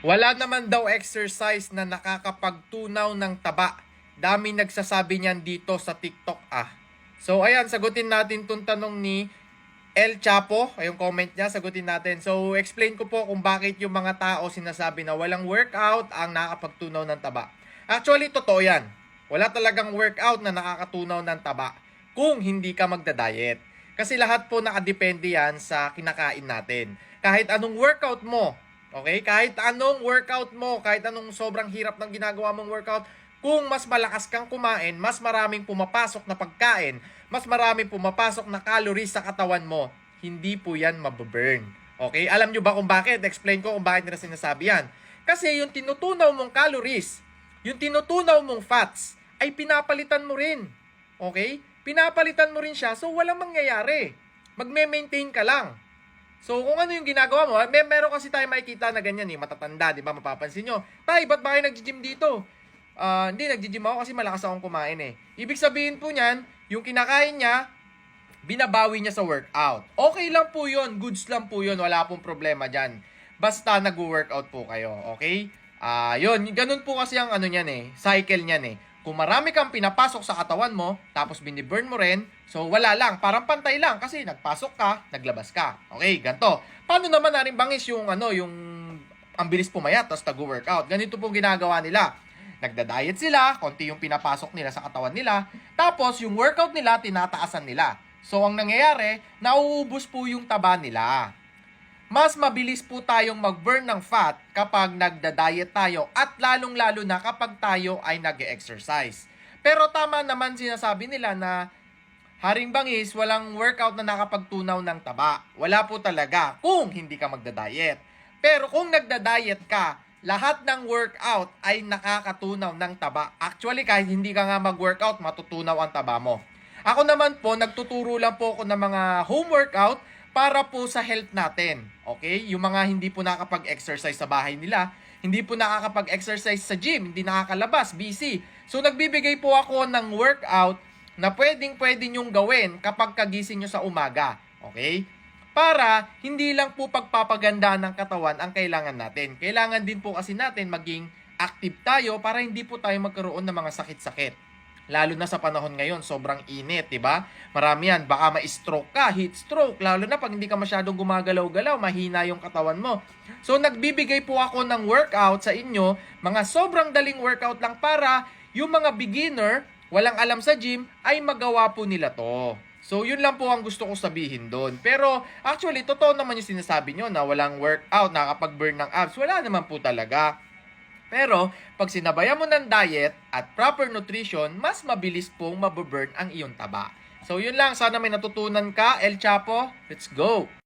Wala naman daw exercise na nakakapagtunaw ng taba. Dami nagsasabi niyan dito sa TikTok ah. So ayan, sagutin natin tong tanong ni El Chapo. Yung comment niya, sagutin natin. So explain ko po kung bakit yung mga tao sinasabi na walang workout ang nakakapagtunaw ng taba. Actually, totoo yan. Wala talagang workout na nakakatunaw ng taba kung hindi ka magda-diet. Kasi lahat po nakadepende yan sa kinakain natin. Kahit anong workout mo, okay? Kahit anong workout mo, kahit anong sobrang hirap ng ginagawa mong workout, kung mas malakas kang kumain, mas maraming pumapasok na pagkain, mas maraming pumapasok na calories sa katawan mo, hindi po yan mababurn. Okay? Alam nyo ba kung bakit? Explain ko kung bakit nila sinasabi yan. Kasi yung tinutunaw mong calories, yung tinutunaw mong fats, ay pinapalitan mo rin. Okay? Pinapalitan mo rin siya, so walang mangyayari. Magme-maintain ka lang. So, kung ano yung ginagawa mo, may meron kasi tayo makikita na ganyan eh, matatanda, di ba? Mapapansin nyo, Tay, ba't ba kayo nag-gym dito? Ah, hindi, nag-gym ako kasi malakas akong kumain eh. Ibig sabihin po niyan, yung kinakain niya, binabawi niya sa workout. Okay lang po yun, goods lang po yun, wala pong problema dyan. Basta nag-workout po kayo, okay? Ah, yun, ganun po kasi ang ano niyan eh, cycle niyan eh. Kung marami kang pinapasok sa katawan mo, tapos biniburn mo rin, so wala lang, parang pantay lang kasi nagpasok ka, naglabas ka. Okay, ganto. Paano naman na rin bangis yung ano, yung ang bilis pumayat tapos nag-workout. Ganito po ginagawa nila. Nagda-diet sila, konti yung pinapasok nila sa katawan nila, tapos yung workout nila tinataasan nila. So ang nangyayari, nauubos po yung taba nila. Mas mabilis po tayong mag-burn ng fat kapag nagda-diet tayo at lalong-lalo na kapag tayo ay nag-exercise. Pero tama naman sinasabi nila na Haring bangis, walang workout na nakapagtunaw ng taba. Wala po talaga kung hindi ka magda-diet. Pero kung nagda-diet ka, lahat ng workout ay nakakatunaw ng taba. Actually, kahit hindi ka nga mag-workout, matutunaw ang taba mo. Ako naman po, nagtuturo lang po ako ng mga home workout para po sa health natin. Okay? Yung mga hindi po nakakapag-exercise sa bahay nila, hindi po nakakapag-exercise sa gym, hindi nakakalabas, busy. So, nagbibigay po ako ng workout na pwedeng pwede nyong gawin kapag kagising nyo sa umaga. Okay? Para hindi lang po pagpapaganda ng katawan ang kailangan natin. Kailangan din po kasi natin maging active tayo para hindi po tayo magkaroon ng mga sakit-sakit. Lalo na sa panahon ngayon, sobrang init, 'di ba? Marami yan, baka ma-stroke ka, heat stroke, lalo na pag hindi ka masyadong gumagalaw-galaw, mahina yung katawan mo. So nagbibigay po ako ng workout sa inyo, mga sobrang daling workout lang para yung mga beginner, walang alam sa gym, ay magawa po nila to. So, yun lang po ang gusto ko sabihin doon. Pero, actually, totoo naman yung sinasabi nyo na walang workout, nakakapag-burn ng abs. Wala naman po talaga. Pero, pag sinabayan mo ng diet at proper nutrition, mas mabilis pong mababurn ang iyong taba. So, yun lang. Sana may natutunan ka, El Chapo. Let's go!